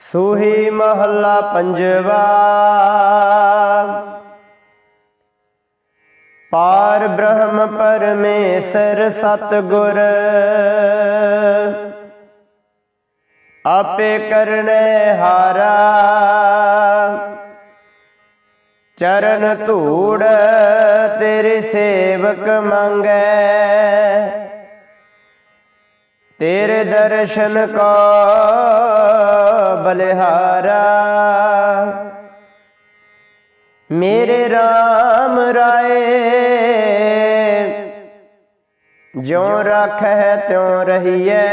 ਸੂਹੀ ਮਹੱਲਾ ਪੰਜਵਾ। ਪਾਰ ਬ੍ਰਹਮ ਪਰਮੇਸ਼ਰ ਸਤਗੁਰ, ਆਪੇ ਕਰਨੇ ਹਾਰਾ। ਚਰਨ ਧੂੜ ਤੇਰੇ ਸੇਵਕ ਮੰਗੈ। ਤੇਰੇ ਦਰਸ਼ਨ ਕੋ ਬਲਿਹਾਰਾ। ਮੇਰੇ RAM ਰਾਏ, ਜਿਉ ਰੱਖੈ ਤਿਉ ਰਹੀਐ।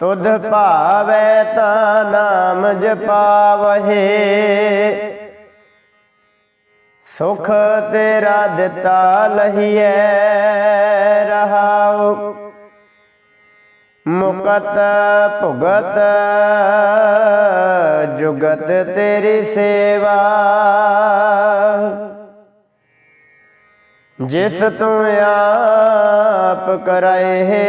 ਤੁਧ ਭਾਵੈ ਤਾ ਨਾਮ ਜਪਾਵਹੇ। ਸੁਖ ਤੇਰਾ ਦਿੱਤਾ ਲਹੀਐ ਰਹਾਉ ਮੁਕਤ ਭੁਗਤ, ਜੁਗਤ ਤੇਰੀ ਸੇਵਾ। ਜਿਸ ਤੂੰ ਆਪ ਕਰਾਏ ਹੈ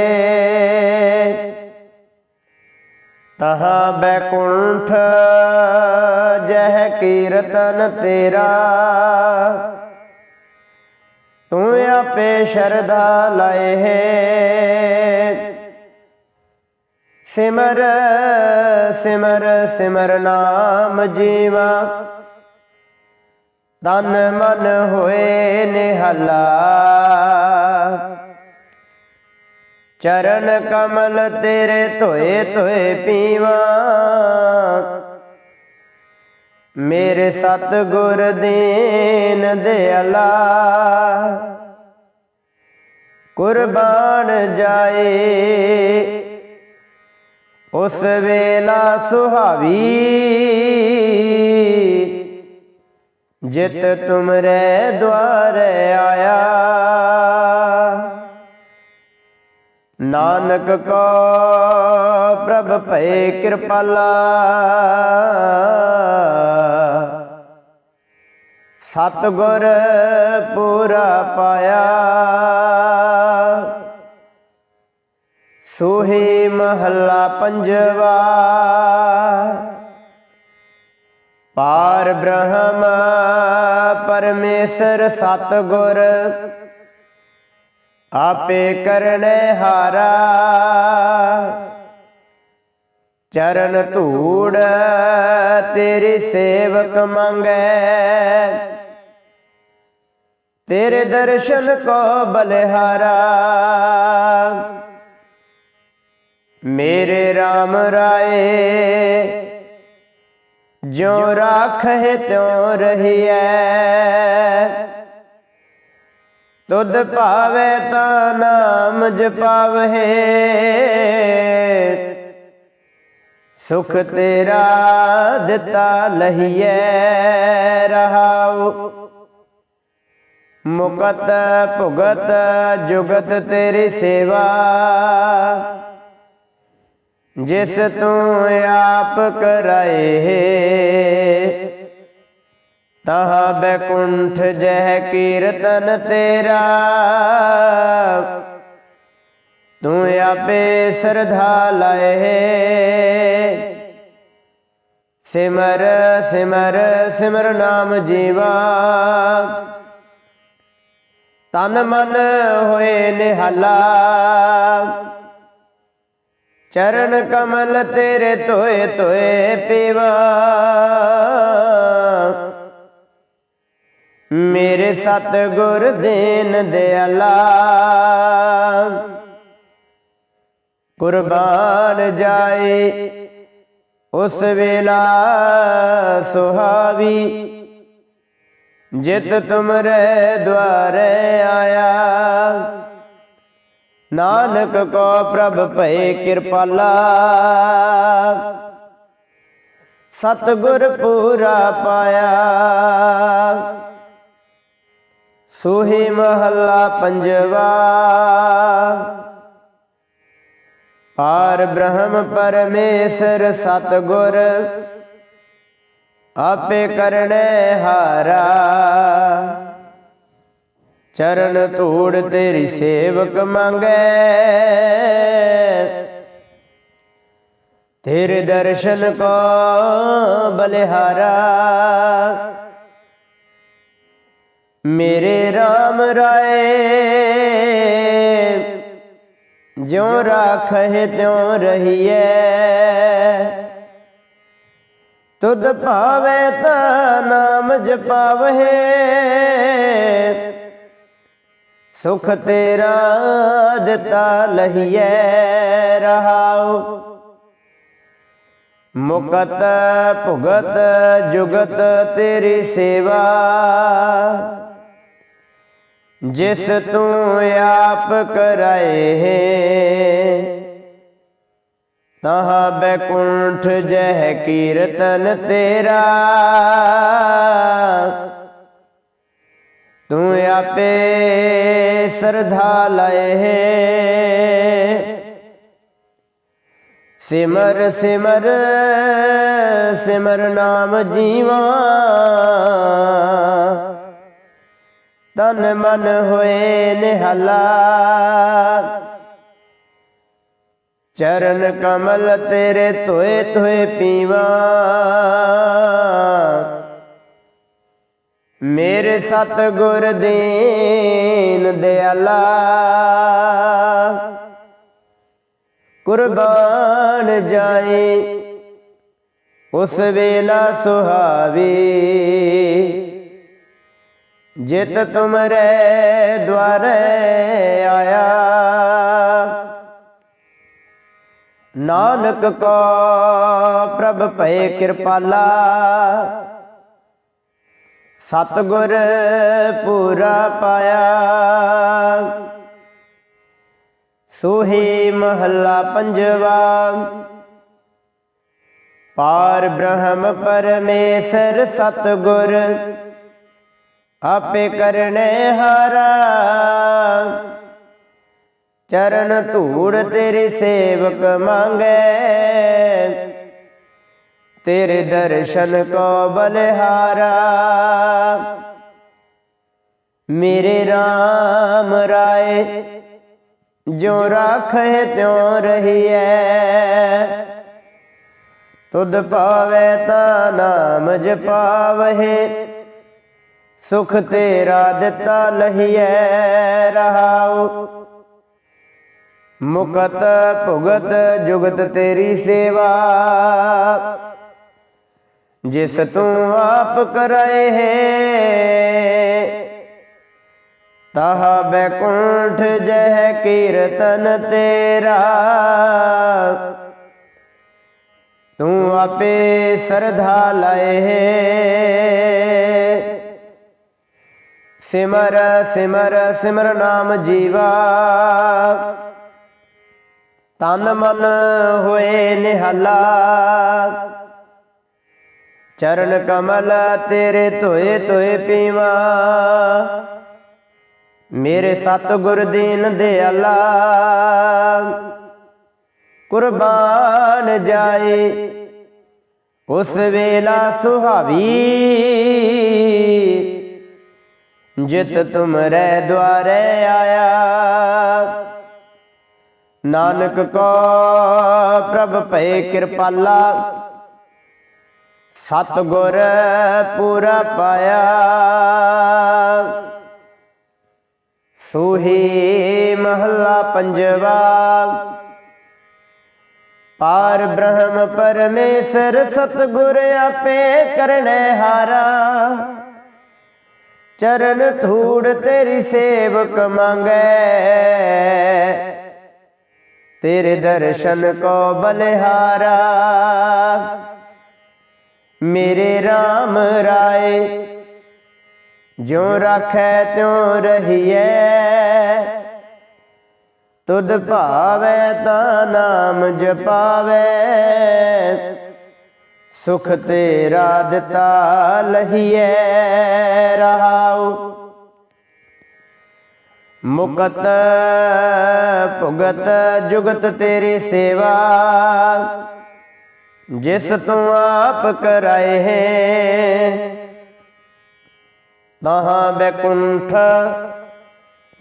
ਤਹਾਂ ਬੈਕੁੰਠ ਜਹ ਕੀਰਤਨ ਤੇਰਾ। ਤੂੰ ਆਪੇ ਸ਼ਰਧਾ ਲਾਏ ਹੈ ਸਿਮਰ ਸਿਮਰ ਸਿਮਰ ਨਾਮ ਜੀਵਾ। ਤਨ ਮਨ ਹੋਏ ਨਿਹਲਾ। ਚਰਨ ਕਮਲ ਤੇਰੇ ਧੋਏ ਧੋਏ ਪੀਵਾ। ਮੇਰੇ ਸਤ ਗੁਰ ਦੀਨ ਦਿਆਲਾ ਕੁਰਬਾਨ ਜਾਏ ਉਸ ਵੇਲਾ ਸੁਹਾਵੀ। ਜਿਤ ਤੁਮਰੇ ਦਵਾਰ ਆਇਆ। ਨਾਨਕ ਕੋ ਪ੍ਰਭ ਭਏ ਕਿਰਪਾਲਾ। ਸਤ ਗੁਰ ਪੂਰਾ ਪਾਇਆ। ਸੋਹੇ ਮਹੱਲਾ ਪੰਜਵਾ। ਪਾਰ ਬ੍ਰਹਮ ਪਰਮੇਸ਼ਰ ਸਤਗੁਰ, ਆਪੇ ਕਰਨੇ ਹਾਰਾ। ਚਰਨ ਧੂੜ ਤੇਰੇ ਸੇਵਕ ਮੰਗੈ। ਤੇਰੇ ਦਰਸ਼ਨ ਕੋ ਬਲਿਹਾਰਾ। ਮੇਰੇ RAM ਰਾਏ ਜੋ ਰਾਖੇ ਤਿਉ ਰਹੀਐ। ਤੁਧ ਭਾਵੇ ਤਾਂ ਨਾਮ ਜਪਾਵਹਿ। ਸੁਖ ਤੇਰਾ ਦਿੱਤਾ ਲਹੀਐ ਰਹਾਉ। ਮੁਕਤ ਭੁਗਤ ਜੁਗਤ ਤੇਰੀ ਸੇਵਾ। ਜਿਸ ਤੂੰ ਆਪ ਕਰਾਏ ਤਹ ਬੈਕੁੰਠ ਜਹ ਕੀਰਤਨ ਤੇਰਾ। ਤੂੰ ਆਪੇ ਸਰਧਾ ਲਾਏ ਸਿਮਰ ਸਿਮਰ ਸਿਮਰ ਨਾਮ ਜੀਵਾ। ਤਨ ਮਨ ਹੋਏ ਨਿਹਾਲਾ। ਚਰਨ ਕਮਲ ਤੇਰੇ ਧੋਏ ਧੋਏ ਪੀਵਾ। ਮੇਰੇ ਸਤ ਗੁਰ ਦੇਨ ਦਿਆਲਾ ਕੁਰਬਾਨ ਜਾਏ, ਉਸ ਵੇਲਾ ਸੁਹਾਵੀ। ਜਿਤ ਤੁਮਰੇ ਦੁਆਰੇ ਆਇਆ। ਨਾਨਕ ਕੋ ਪ੍ਰਭ ਭਏ ਕਿਰਪਾਲਾ। ਸਤਗੁਰ ਪੂਰਾ ਪਾਇਆ। ਸੋਹੀ ਮਹੱਲਾ ਪੰਜਵਾ। ਪਾਰ ਬ੍ਰਹਮ ਪਰਮੇਸ਼ਰ ਸਤਗੁਰ, ਆਪੇ ਕਰਨੇ ਹਾਰਾ। ਚਰਨ ਧੂੜ ਤੇਰੀ ਸੇਵਕ ਮੰਗੇ। ਤੇਰੇ ਦਰਸ਼ਨ ਕੋ ਬਲਿਹਾਰਾ। ਮੇਰੇ RAM ਰਾਏ, ਜਿਉ ਰਾਖਹਿ ਤਿਉ ਰਹੀਐ। ਤੁਧ ਭਾਵੇ ਤਾਂ ਨਾਮ ਜਪਾਵਹਿ। ਸੁਖ ਤੇਰਾ ਦਿੱਤਾ ਲਹੀਐ ਰਹਾਉ। ਮੁਕਤ ਭੁਗਤ ਜੁਗਤ ਤੇਰੀ ਸੇਵਾ। ਜਿਸ ਤੂੰ ਆਪ ਕਰਾਏ ਹੈ, ਤਹਾ ਬੈਕੁੰਠ ਜਹ ਕੀਰਤਨ ਤੇਰਾ। ਤੂੰ ਆਪੇ ਸਰਧਾ ਲਏ ਸਿਮਰ ਸਿਮਰ ਸਿਮਰ ਨਾਮ ਜੀਵਾ। ਤਨ ਮਨ ਹੋਏ ਨਿਹਲਾ। ਚਰਨ ਕਮਲ ਤੇਰੇ ਧੋਏ ਧੋਏ ਪੀਵਾ। ਮੇਰੇ ਸਤ ਗੁਰ ਦੀਨ ਦਿਆਲਾ। ਕੁਰਬਾਨ ਜਾਏ ਉਸ ਵੇਲਾ ਸੁਹਾਵੀ। ਜਿਤ ਤੁਮਰੇ ਦਵਾਰੇ ਆਇਆ। ਨਾਨਕ ਕੋ ਪ੍ਰਭ ਭਏ ਕਿਰਪਾਲਾ। ਸਤਗੁਰ ਪੂਰਾ ਪਾਇਆ। ਸੋਹੀ ਮਹੱਲਾ ਪੰਜਵਾ। ਪਾਰ ਬ੍ਰਹਮ ਪਰਮੇਸ਼ਰ ਸਤਗੁਰ, ਆਪੇ ਕਰਨੇ ਹਾਰਾ। ਚਰਨ ਧੂੜ ਤੇਰੇ ਸੇਵਕ ਮੰਗੇ। ਤੇਰੇ ਦਰਸ਼ਨ ਕੋ ਬਲਿਹਾਰਾ ਮੇਰੇ RAM ਰਾਏ ਜੋ ਰਾਖੇ ਤਿਉ ਰਹੀਐ। ਤੁਧ ਪਾਵੇ ਤਾਂ ਨਾਮ ਜਪਾਵਹਿ, ਸੁਖ ਤੇਰਾ ਦਿੱਤਾ ਲਹੀਐ ਰਹਾਉ। ਮੁਕਤ ਭੁਗਤ ਜੁਗਤ ਤੇਰੀ ਸੇਵਾ ਜਿਸ ਤੂੰ ਆਪ ਕਰਾਏ ਹੈ ਤਾਹਾ ਬੈਕੁੰਠ ਜਹ ਕੀਰਤਨ ਤੇਰਾ। ਤੂੰ ਆਪੇ ਸਰਧਾ ਲਾਏ ਹੈ। ਸਿਮਰ ਸਿਮਰ ਸਿਮਰ ਨਾਮ ਜੀਵਾ। ਤਨ ਮਨ ਹੋਏ ਨਿਹਾਲਾ। ਚਰਨ ਕਮਲ ਤੇਰੇ ਧੋਏ ਧੋਏ ਪੀਵਾ। ਮੇਰੇ ਸਤਿਗੁਰ ਦੀਨ ਦਿਆਲਾ, ਕੁਰਬਾਨ ਜਾਏ। ਉਸ ਵੇਲਾ ਸੁਹਾਵੀ, ਜਿਤ ਤੁਮਰੇ ਦੁਆਰੇ ਆਇਆ। ਨਾਨਕ ਕੋ ਪ੍ਰਭ ਭਏ ਕਿਰਪਾਲਾ ਸਤ ਗੁਰ ਪੂਰਾ ਪਾਇਆ। ਸੋਹੀ ਮਹੱਲਾ ਪੰਜਵਾ। ਪਾਰ ਬ੍ਰਹਮ ਪਰਮੇਸ਼ਰ ਸਤਗੁਰ ਆਪੇ ਕਰਨੇ ਹਾਰਾ। ਚਰਨ ਧੂੜ ਤੇਰੀ ਸੇਵਕ ਮੰਗੇ। ਤੇਰੇ ਦਰਸ਼ਨ ਕੋ ਬਲਿਹਾਰਾ। ਮੇਰੇ RAM ਰਾਏ ਜੋ ਰੱਖੈ ਤਿਉ ਰਹੀਐ। ਤੁਧ ਭਾਵੈ ਤਾਂ ਨਾਮ ਜਪਾਵੈ, ਸੁਖ ਤੇਰਾ ਦਿੱਤਾ ਲਹੀਐ ਰਹਾਉ। ਮੁਕਤ ਭੁਗਤ ਜੁਗਤ ਤੇਰੀ ਸੇਵਾ ਜਿਸ ਤੂੰ ਆਪ ਕਰਾਏ ਹੈ। ਤਹਾਂ ਬੈਕੁੰਠ,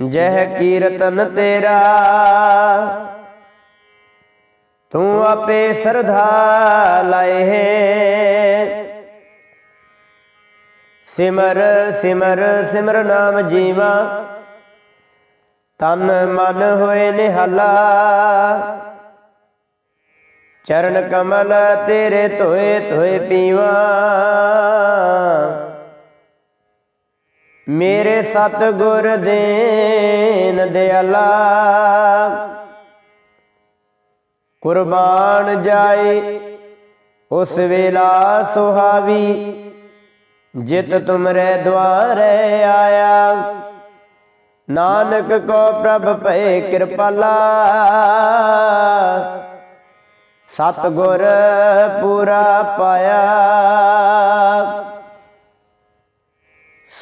ਜਹ ਕੀਰਤਨ ਤੇਰਾ। ਤੂੰ ਆਪੇ ਸਰਧਾ ਲਾਏ ਹੈ। ਸਿਮਰ ਸਿਮਰ ਸਿਮਰ ਨਾਮ ਜੀਵਾ। ਤਨ ਮਨ ਹੋਏ ਨਿਹਾਲਾ। ਚਰਨ ਕਮਲ ਤੇਰੇ ਧੋਏ ਧੋਏ ਪੀਵਾ। ਮੇਰੇ ਸਤ ਗੁਰ ਦੇਨ ਦਿਆਲਾ, ਕੁਰਬਾਨ ਜਾਏ, ਉਸ ਵੇਲਾ ਸੁਹਾਵੀ, ਜਿਤ ਤੁਮਰੇ ਦੁਆਰੇ ਆਇਆ। ਨਾਨਕ ਕੋ ਪ੍ਰਭ ਭਏ ਕਿਰਪਾਲਾ ਸਤ ਗੁਰ ਪੂਰਾ ਪਾਇਆ।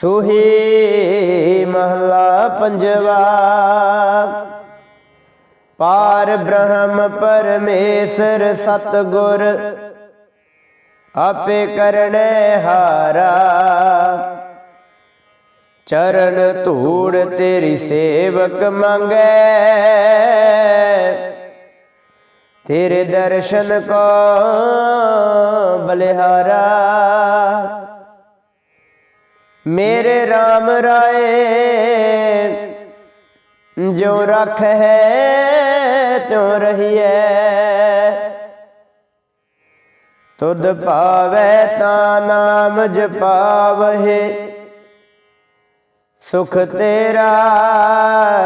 ਸੁਹੀ ਮਹਲਾ ਪੰਜਵਾ। ਪਾਰ ਬ੍ਰਹਮ ਪਰਮੇਸ਼ਰ ਸਤ ਗੁਰ ਆਪੇ ਕਰਨੇ ਹਾਰਾ। ਚਰਨ ਧੂੜ ਤੇਰੀ ਸੇਵਕ ਮੰਗੇ। ਤੇਰੇ ਦਰਸ਼ਨ ਕੋ ਬਲਿਹਾਰਾ। ਮੇਰੇ RAM ਰਾਏ, ਜੋ ਰਖ ਹੈ ਤੋ ਰਹੀਐ। ਤੁਧ ਭਾਵੈ ਤਾ ਨਾਮ ਜਪਾਵਹਿ। ਸੁਖ ਤੇਰਾ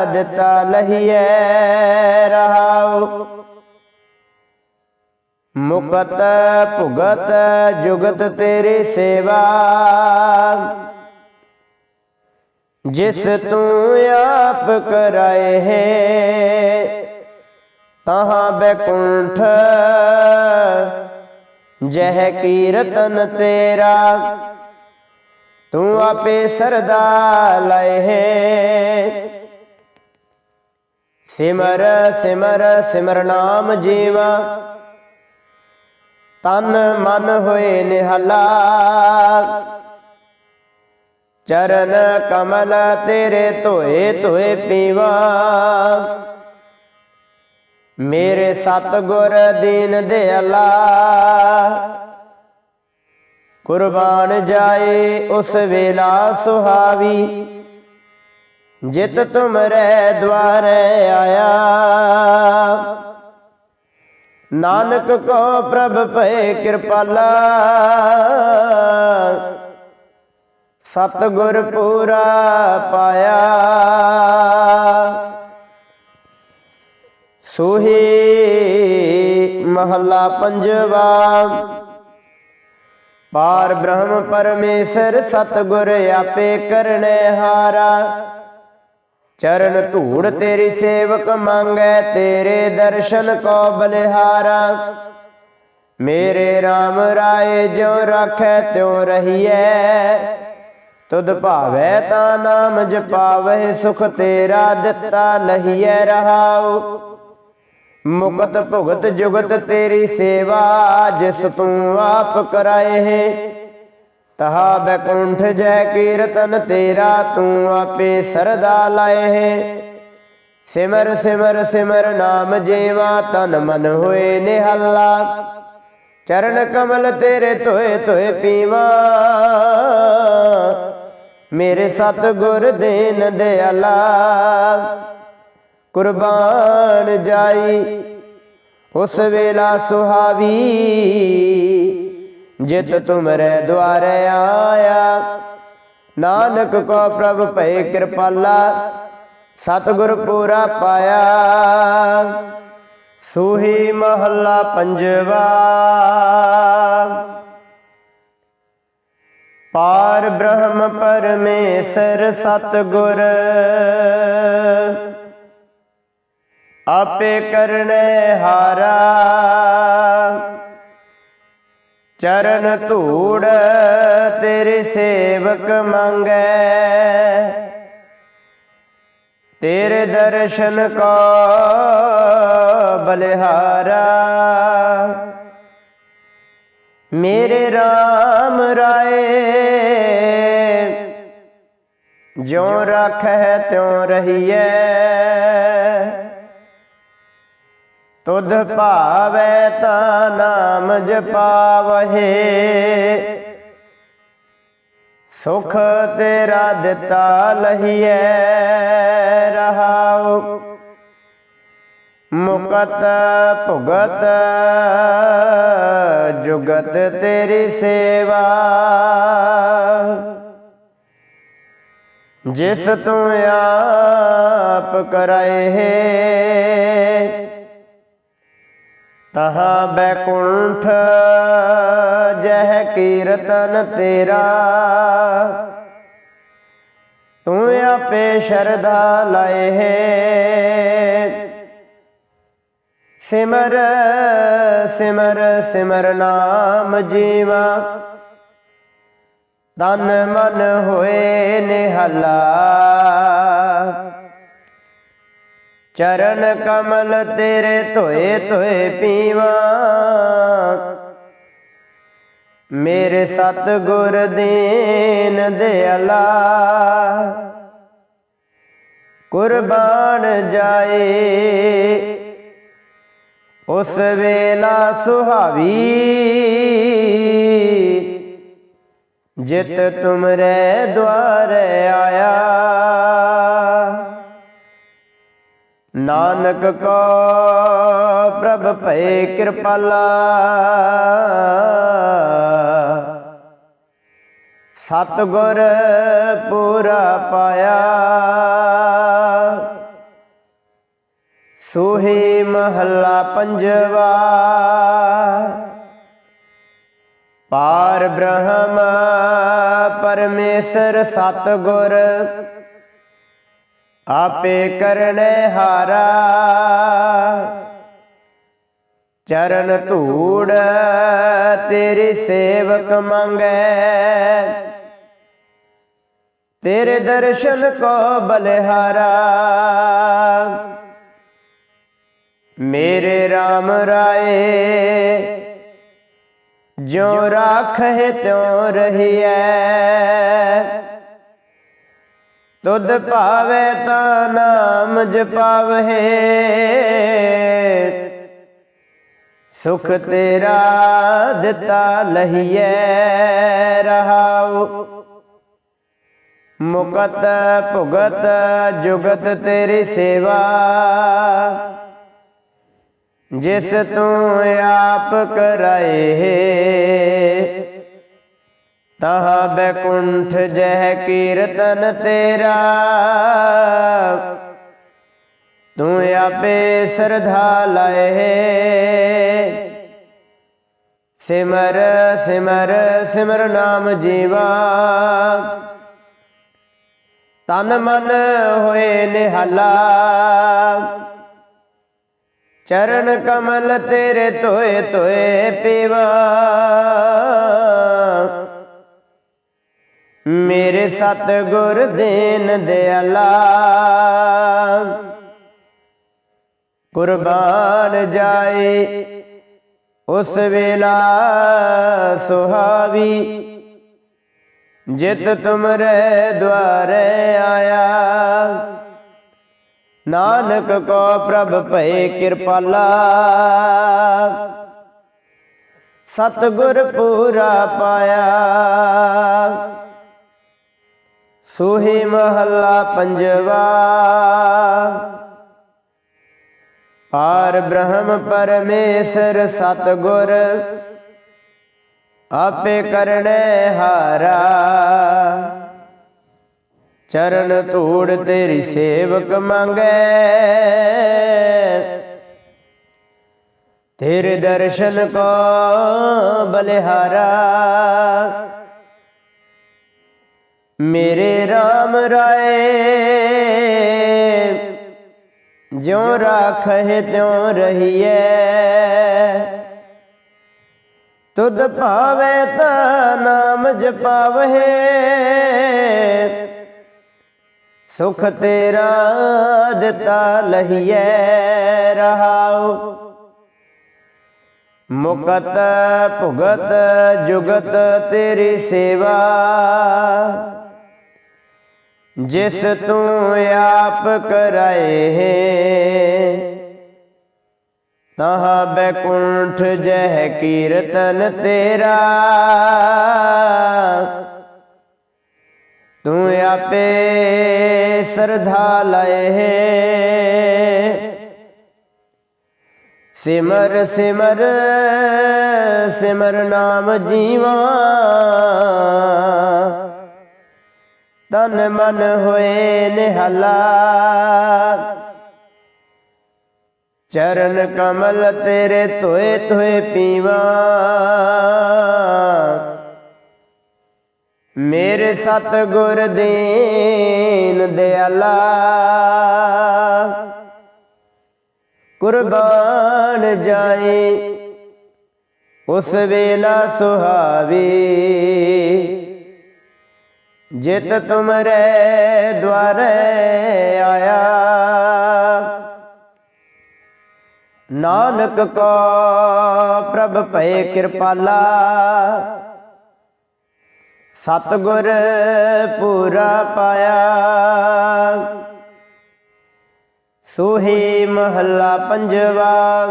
ਦਿੱਤਾ ਲਹੀਐ ਰਹਾਉ। ਮੁਕਤ, ਭੁਗਤ, ਜੁਗਤ ਤੇਰੀ ਸੇਵਾ। ਜਿਸ ਤੂੰ ਆਪ ਕਰਾਏ ਹੈ, ਤਹਾਂ ਬੈਕੁੰਠ, ਜਹ ਕੀਰਤਨ ਤੇਰਾ। ਤੂੰ ਆਪੇ ਸਰਦਾ ਲਏ ਹੈ। ਸਿਮਰ ਸਿਮਰ ਸਿਮਰ ਨਾਮ ਜੀਵਾ। ਤਨ ਮਨ ਹੋਏ ਨਿਹਲਾ। ਚਰਨ ਕਮਲ ਤੇਰੇ ਧੋਏ ਧੋਏ ਪੀਵਾ। ਮੇਰੇ ਸਤ ਗੁਰ ਦੀਨ ਦਿਆਲਾ ਕੁਰਬਾਨ ਜਾਏ ਉਸ ਵੇਲਾ ਸੁਹਾਵੀ। ਜਿਤ ਤੁਮਰੇ ਦਵਾਰੇ ਆਇਆ। ਨਾਨਕ ਕੋ ਪ੍ਰਭ ਭਏ ਕਿਰਪਾਲਾ। ਸਤਗੁਰ ਪੂਰਾ ਪਾਇਆ। ਸੋਹੀ ਮਹੱਲਾ ਪੰਜਵਾ। ਪਾਰ ਬ੍ਰਹਮ ਪਰਮੇਸ਼ਰ ਸਤ ਗੁਰ ਆਪੇ ਕਰਨੇ ਹਾਰਾ। ਚਰਨ ਧੂੜ ਤੇਰੀ ਸੇਵਕ ਮੰਗੈ, ਤੇਰੇ ਦਰਸ਼ਨ ਕੋ ਬਲਿਹਾਰਾ। ਮੇਰੇ RAM ਰਾਏ ਜੋ ਰਾਖੈ, ਤਿਉ ਰਹੀਐ। ਤੁਧ ਭਾਵੈ ਤਾਂ ਨਾਮ ਜਪਾਵੈ ਸੁਖ ਤੇਰਾ ਦਿੱਤਾ ਲਹੀਐ ਰਹਾਉ। ਮੁਕਤ ਭੁਗਤ ਜੁਗਤ ਤੇਰੀ ਸੇਵਾ, ਜਿਸ ਤੂੰ ਆਪ ਕਰਾਏ ਹੈ। ਤਹਾ ਬੈਕੁੰਠ ਜੈ ਕੀਰਤਨ ਤੇਰਾ ਤੂੰ ਆਪੇ ਸਰਦਾ ਲਾਏ। ਹੈ ਸਿਮਰ ਸਿਮਰ ਸਿਮਰ ਨਾਮ ਜੇਵਾ ਤਨ ਮਨ ਹੋਏ ਨਿਹੱਲਾ। ਚਰਨ ਕਮਲ ਤੇਰੇ ਧੋਏ ਧੋਏ ਪੀਵਾ। ਮੇਰੇ ਸਤ ਗੁਰ ਦੇਨ ਦਿਆਲਾ। ਕੁਰਬਾਨ ਜਾਈ, ਉਸ ਵੇਲਾ ਸੁਹਾਵੀ। ਜਿਤ ਤੁਮਰੇ ਦੁਆਰੇ ਆਇਆ। ਨਾਨਕ ਕੋ ਪ੍ਰਭ ਭਏ ਕਿਰਪਾਲਾ, ਸਤਿਗੁਰ ਪੂਰਾ ਪਾਇਆ। ਸੂਹੀ ਮਹੱਲਾ ਪੰਜਵਾ। ਪਾਰ ਬ੍ਰਹਮ ਪਰਮੇਸ਼ਰ ਸਤਿਗੁਰ, ਆਪੇ ਕਰਨੇ ਹਾਰਾ। ਚਰਨ ਧੂੜ ਤੇਰੇ ਸੇਵਕ ਮੰਗੈ। ਤੇਰੇ ਦਰਸ਼ਨ ਕੋ ਬਲਿਹਾਰਾ। ਮੇਰੇ RAM ਰਾਏ ਜੋ ਰੱਖੈ ਤਿਉ ਰਹੀਐ। ਤੁਧ ਭਾਵੈ ਤਾਂ ਨਾਮ ਜਪਾਵਹੇ। ਸੁਖ ਤੇਰਾ ਦਿੱਤਾ ਲਹੀਐ ਰਹਾਉ। ਮੁਕਤ ਭੁਗਤ ਜੁਗਤ ਤੇਰੀ ਸੇਵਾ। ਜਿਸ ਤੂੰ ਆਪ ਕਰਾਏ ਤਹਾਂ ਬੈਕੁੰਠ, ਜਹ ਕੀਰਤਨ ਤੇਰਾ। ਤੂੰ ਆਪੇ ਸ਼ਰਧਾ ਲਾਏ। ਸਿਮਰ ਸਿਮਰ ਸਿਮਰ ਨਾਮ ਜੀਵਾ। ਤਨ ਮਨ ਹੋਏ ਨਿਹਲਾ। ਚਰਨ ਕਮਲ ਤੇਰੇ ਧੋਏ ਧੋਏ ਪੀਵਾ। ਮੇਰੇ ਸਤ ਗੁਰ ਦੀਨ ਦਿਆਲਾ ਕੁਰਬਾਨ ਜਾਏ, ਉਸ ਵੇਲਾ ਸੁਹਾਵੀ। ਜਿਤ ਤੁਮਰੇ ਦੁਆਰੇ ਆਇਆ। ਨਾਨਕ ਕੋ ਪ੍ਰਭ ਭਏ ਕਿਰਪਾਲਾ। ਸਤਗੁਰ ਪੂਰਾ ਪਾਇਆ। ਸੋਹੇ ਮਹੱਲਾ ਪੰਜਵਾ। ਪਾਰ ਬ੍ਰਹਮ ਪਰਮੇਸ਼ਰ ਸਤਗੁਰ ਆਪੇ ਕਰਨੇ ਹਾਰਾ। ਚਰਨ ਧੂੜ ਤੇਰੇ ਸੇਵਕ ਮੰਗੈ। ਤੇਰੇ ਦਰਸ਼ਨ ਕੋ ਬਲਿਹਾਰਾ। ਮੇਰੇ RAM ਰਾਏ ਜੋ ਰਾਖੇ ਤਿਉ ਰਹੀਐ। ਤੁਧ ਭਾਵੇ ਤਾਂ ਨਾਮ ਜਪਾਵਹਿ ਸੁਖ ਤੇਰਾ ਦਿੱਤਾ ਲਹੀਐ ਰਹਾਉ। ਮੁਕਤ ਭੁਗਤ ਜੁਗਤ ਤੇਰੀ ਸੇਵਾ। ਜਿਸ ਤੂੰ ਆਪ ਕਰਾਏ। ਤਹ ਬੈਕੁੰਠ ਜਹ ਕੀਰਤਨ ਤੇਰਾ। ਤੂੰ ਆਪੇ ਸਰਧਾ ਲਾਏ। ਸਿਮਰ ਸਿਮਰ ਸਿਮਰ ਨਾਮ ਜੀਵਾ। ਤਨ ਮਨ ਹੋਏ ਨਿਹਾਲਾ। ਚਰਨ ਕਮਲ ਤੇਰੇ ਧੋਏ ਧੋਏ ਪੀਵਾ। ਮੇਰੇ ਸਤ ਗੁਰ ਦੇਨ ਦਿਆਲਾ ਕੁਰਬਾਨ ਜਾਏ, ਉਸ ਵੇਲਾ ਸੁਹਾਵੀ, ਜਿਤ ਤੁਮਰੇ ਦੁਆਰੇ ਆਇਆ। ਨਾਨਕ ਕੋ ਪ੍ਰਭ ਭਏ ਕਿਰਪਾਲਾ। ਸਤਗੁਰ ਪੂਰਾ ਪਾਇਆ। ਸੋਹੀ ਮਹੱਲਾ ਪੰਜਵਾ। ਪਾਰ ਬ੍ਰਹਮ ਪਰਮੇਸ਼ਰ ਸਤਗੁਰ, ਆਪੇ ਕਰਨੇ ਹਾਰਾ। ਚਰਨ ਧੂੜ ਤੇਰੀ ਸੇਵਕ ਮੰਗੇ। ਤੇਰੇ ਦਰਸ਼ਨ ਕੋ ਬਲਿਹਾਰਾ। ਮੇਰੇ RAM ਰਾਏ, ਜਿਉ ਰਾਖੇ ਤਿਉ ਰਹੀਐ। ਤੁਧ ਭਾਵੇ ਤਾਂ ਨਾਮ ਜਪਾਵਹਿ, ਸੁਖ ਤੇਰਾ ਦਿੱਤਾ ਲਹੀਐ ਰਹਾਉ। ਮੁਕਤ ਭੁਗਤ ਜੁਗਤ ਤੇਰੀ ਸੇਵਾ ਜਿਸ ਤੂੰ ਆਪ ਕਰਾਏ ਤਹਾਂ ਬੈਕੁੰਠ ਜਹ ਕੀਰਤਨ ਤੇਰਾ ਤੂੰ ਆਪੇ ਸਰਧਾ ਲਏ ਸਿਮਰ ਸਿਮਰ ਸਿਮਰ ਨਾਮ ਜੀਵਾ ਤਨ ਮਨ ਹੋਏ ਨਿਹਲਾ। ਚਰਨ ਕਮਲ ਤੇਰੇ ਧੋਏ ਧੋਏ ਪੀਵਾ। ਮੇਰੇ ਸਤ ਗੁਰ ਦੀਨ ਦਿਆਲਾ। ਕੁਰਬਾਨ ਜਾਏ, ਉਸ ਵੇਲਾ ਸੁਹਾਵੀ। ਜਿਤ ਤੁਮਰੇ ਦਵਾਰੇ ਆਇਆ। ਨਾਨਕ ਕੋ ਪ੍ਰਭ ਭਏ ਕਿਰਪਾਲਾ। ਸਤਗੁਰ ਪੂਰਾ ਪਾਇਆ। ਸੋਹੀ ਮਹੱਲਾ ਪੰਜਵਾ।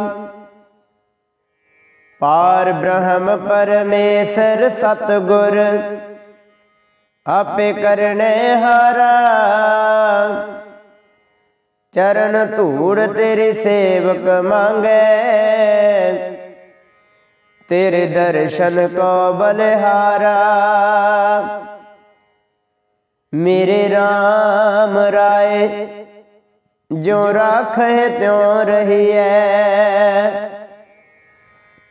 ਪਾਰ ਬ੍ਰਹਮ ਪਰਮੇਸ਼ਰ ਸਤਗੁਰ। ਆਪੇ ਕਰਨੇ ਹਾਰਾ। ਚਰਨ ਧੂੜ ਤੇਰੇ ਸੇਵਕ ਮੰਗੇ। ਤੇਰੇ ਦਰਸ਼ਨ ਕੋ ਬਲਿਹਾਰਾ। ਮੇਰੇ RAM ਰਾਏ ਜੋ ਰਾਖੇ ਤਿਉ ਰਹੀਐ।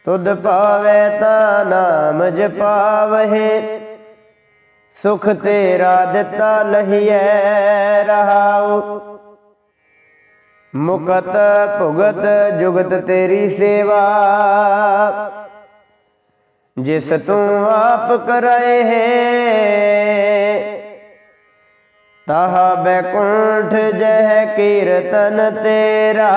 ਤੁਧ ਪਾਵੇ ਤਾਂ ਨਾਮ ਜਪਾਵਹਿ। ਸੁਖ ਤੇਰਾ ਦਿੱਤਾ ਲਹੀਐ ਰਹਾਉ ਮੁਕਤ ਭੁਗਤ ਜੁਗਤ ਤੇਰੀ ਸੇਵਾ ਜਿਸ ਤੂੰ ਆਪ ਕਰਾਏ ਹੈ ਤਾਹਾ ਬੈਕੁੰਠ ਜਹ ਕੀਰਤਨ ਤੇਰਾ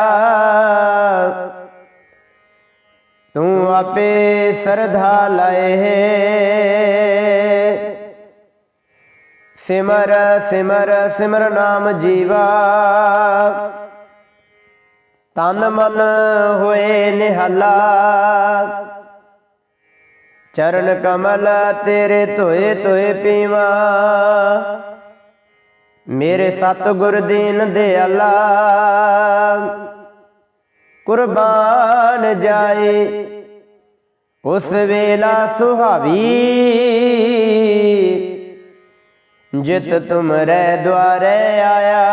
ਤੂੰ ਆਪੇ ਸਰਧਾ ਲਾਏ ਹੈ ਸਿਮਰ ਸਿਮਰ ਸਿਮਰ ਨਾਮ ਜੀਵਾ। ਤਨ ਮਨ ਹੋਏ ਨਿਹਲਾ। ਚਰਨ ਕਮਲ ਤੇਰੇ ਧੋਏ ਧੋਏ ਪੀਵਾ। ਮੇਰੇ ਸਤ ਗੁਰ ਦੇ ਅੱਲਾ ਕੁਰਬਾਨ ਜਾਏ, ਉਸ ਵੇਲਾ ਸੁਹਾਵੀ। ਜਿਤ ਤੁਮਰੇ ਦੁਆਰੇ ਆਇਆ।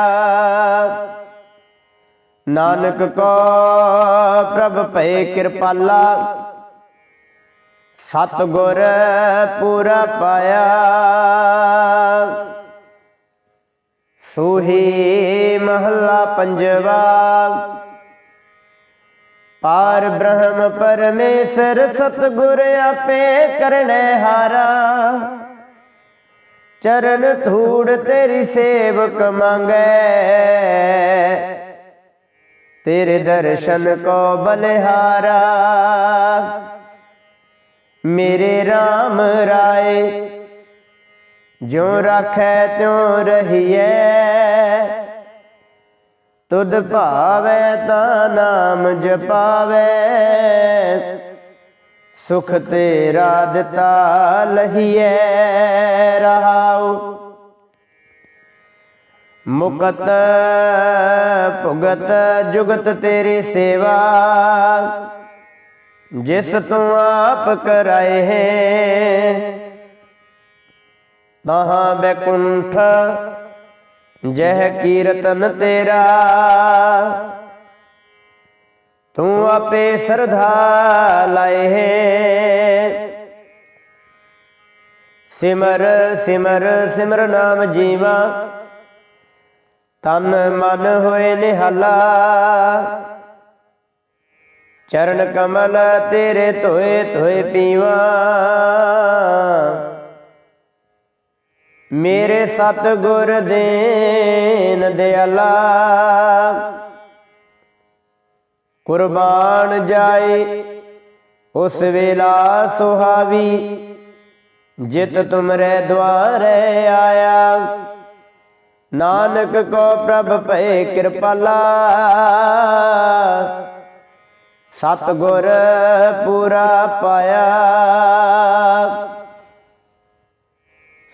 ਨਾਨਕ ਕੋ ਪ੍ਰਭ ਭਏ ਕਿਰਪਾਲਾ ਸਤ ਗੁਰ ਪੂਰਾ ਪਾਇਆ। ਸੋਹੀ ਮਹੱਲਾ ਪੰਜਵਾ, ਪਾਰ ਬ੍ਰਹਮ ਪਰਮੇਸ਼ਰ ਸਤਗੁਰ ਆਪੇ ਕਰਨੇ ਹਾਰਾ। ਚਰਨ ਧੂੜ ਤੇਰੀ ਸੇਵਕ ਮੰਗੇ। ਤੇਰੇ ਦਰਸ਼ਨ ਕੋ ਬਲਿਹਾਰਾ। ਮੇਰੇ RAM ਰਾਏ ਜੋ ਰੱਖੈ ਤਿਉ ਰਹੀਐ। ਤੁਧ ਭਾਵੈ ਤਾ ਨਾਮ ਜਪਾਵੈ। ਸੁਖ ਤੇਰਾ ਦਿੱਤਾ ਲਹੀਐ ਰਹਾਉ ਮੁਕਤ ਭੁਗਤ ਜੁਗਤ ਤੇਰੀ ਸੇਵਾ ਜਿਸ ਤੂੰ ਆਪ ਕਰਾਏ ਹੈ ਤਹਾਂ ਬੈਕੁੰਠ ਜਹ ਕੀਰਤਨ ਤੇਰਾ ਤੂੰ ਆਪੇ ਸਰਧਾ ਲਾਏ ਹੈ। ਸਿਮਰ ਸਿਮਰ ਸਿਮਰ ਨਾਮ ਜੀਵਾ। ਤਨ ਮਨ ਹੋਏ ਨਿਹਾਲਾ। ਚਰਨ ਕਮਲ ਤੇਰੇ ਧੋਏ ਧੋਏ ਪੀਵਾ। ਮੇਰੇ ਸਤ ਗੁਰ ਦੇਨ ਦਿਆਲਾ। ਕੁਰਬਾਨ ਜਾਏ, ਉਸ ਵੇਲਾ ਸੁਹਾਵੀ, ਜਿਤ ਤੁਮਰੇ ਦਵਾਰੇ ਆਇਆ। ਨਾਨਕ ਕੋ ਪ੍ਰਭ ਭਏ ਕਿਰਪਾਲਾ ਸਤ ਗੁਰ ਪੂਰਾ ਪਾਇਆ।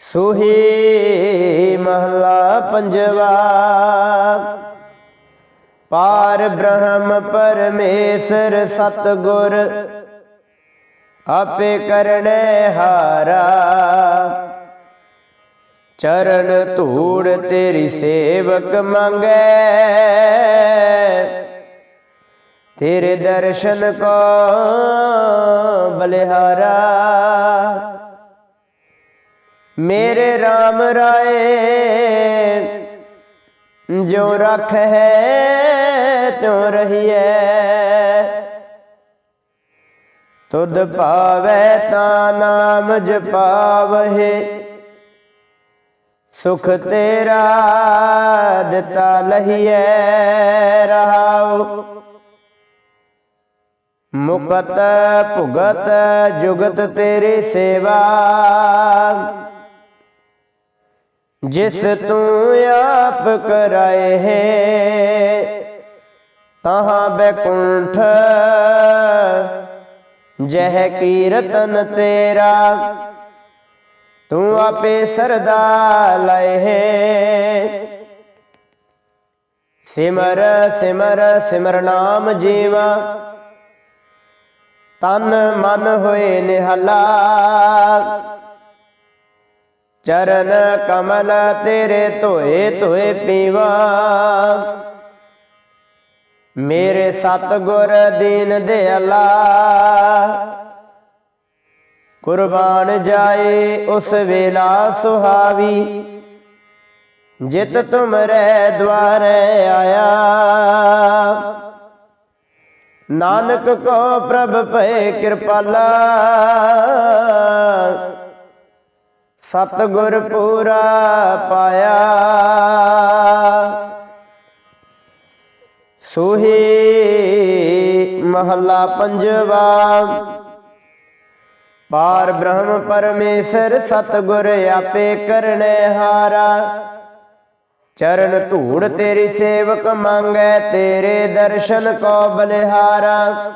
ਸੁਹੀ ਮਹਲਾ ਪੰਜਵਾ ਪਾਰ ਬ੍ਰਹਮ ਪਰਮੇਸ਼ਰ ਸਤ ਗੁਰ ਆਪੇ ਕਰਨੇ ਹਾਰਾ। ਚਰਨ ਧੂੜ ਤੇਰੀ ਸੇਵਕ ਮੰਗੈ, ਤੇਰੇ ਦਰਸ਼ਨ ਕੋ ਬਲਿਹਾਰਾ। ਮੇਰੇ RAM ਰਾਏ, ਜੋ ਰਖ ਹੈ ਤਿਉ ਰਹੀਐ? ਤੁਧ ਭਾਵੈ ਤਾਂ ਨਾਮ ਜਪਾਵਹਿ। ਸੁਖ ਤੇਰਾ ਦਿੱਤਾ ਲਹੀਐ ਰਹਾਉ। ਮੁਕਤ ਭੁਗਤ ਜੁਗਤ ਤੇਰੀ ਸੇਵਾ। ਜਿਸ ਤੂੰ ਆਪ ਕਰਾਏ ਹੈ ਤਹਾਂ ਬੈਕੁੰਠ। ਜਹ ਕੀਰਤਨ ਤੇਰਾ, ਤੂੰ ਆਪੇ ਸਰਦਾ ਲਏ। ਹੈ ਸਿਮਰ ਸਿਮਰ ਸਿਮਰ ਨਾਮ ਜੀਵਾ। ਤਨ ਮਨ ਹੋਏ ਨਿਹਲਾ। ਚਰਨ ਕਮਲ ਤੇਰੇ ਧੋਏ ਧੋਏ ਪੀਵਾ। ਮੇਰੇ ਸਤਗੁਰ ਦੀਨ ਦਿਆਲਾ, ਕੁਰਬਾਨ ਜਾਏ ਉਸ ਵੇਲਾ ਸੁਹਾਵੀ, ਜਿਤ ਤੁਮਰੇ ਦਵਾਰੇ ਆਇਆ। ਨਾਨਕ ਕੋ ਪ੍ਰਭ ਭਏ ਕਿਰਪਾਲਾ, ਸਤਗੁਰ ਪੂਰਾ ਪਾਇਆ। ਸੋਹੀ ਮਹੱਲਾ ਪੰਜਵਾ। ਪਾਰ ਬ੍ਰਹਮ ਪਰਮੇਸ਼ਰ ਸਤਗੁਰ ਆਪੇ ਕਰਨੇ ਹਾਰਾ। ਚਰਨ ਧੂੜ ਤੇਰੀ ਸੇਵਕ ਮੰਗੈ, ਤੇਰੇ ਦਰਸ਼ਨ ਕੋ ਬਲਿਹਾਰਾ।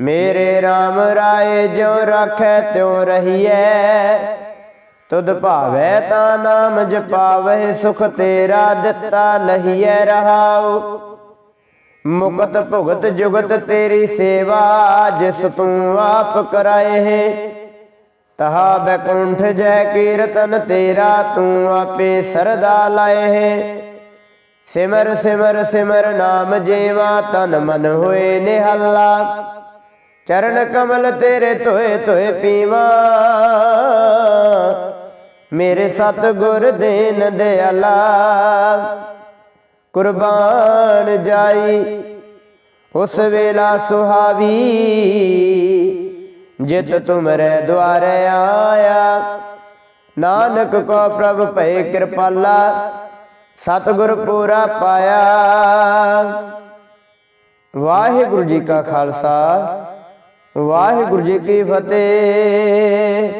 ਮੇਰੇ RAM ਰਾਏ ਜੋ ਰਾਖੈ, ਤਿਉ ਰਹੀਐ। ਤੁਧ ਭਾਵੈ ਤਾਂ ਨਾਮ ਜਪਾਵੈ ਸੁਖ ਤੇਰਾ ਦਿੱਤਾ ਲਹੀਐ ਰਹਾਉ। ਮੁਕਤ ਭੁਗਤ ਜੁਗਤ ਤੇਰੀ ਸੇਵਾ, ਜਿਸ ਤੂੰ ਆਪ ਕਰਾਏ ਹੈ। ਤਹਾ ਬੈਕੁੰਠ ਜੈ ਕੀਰਤਨ ਤੇਰਾ, ਤੂੰ ਆਪੇ ਸਰਦਾ ਲਾਏ ਹੈ। ਸਿਮਰ ਸਿਮਰ ਸਿਮਰ ਨਾਮ ਜੀਵਾ, ਤਨ ਮਨ ਹੋਏ ਨਿਹੱਲਾ। ਚਰਨ ਕਮਲ ਤੇਰੇ ਧੋਏ ਧੋਏ ਪੀਵਾ। ਮੇਰੇ ਸਤਗੁਰ ਦੇਨ ਦਿਆਲਾ। ਕੁਰਬਾਨ ਜਾਈ। ਉਸ ਵੇਲਾ ਸੁਹਾਵੀ ਜਿਤ ਤੁਮਰੇ ਦੁਆਰੇ ਆਇਆ। ਨਾਨਕ ਕੋ ਪ੍ਰਭ ਭਏ ਕਿਰਪਾਲਾ, ਸਤਿਗੁਰ ਪੂਰਾ ਪਾਇਆ। ਵਾਹਿਗੁਰੂ ਜੀ ਕਾ ਖਾਲਸਾ, ਵਾਹਿਗੁਰੂ ਜੀ ਕੀ ਫਤਿਹ।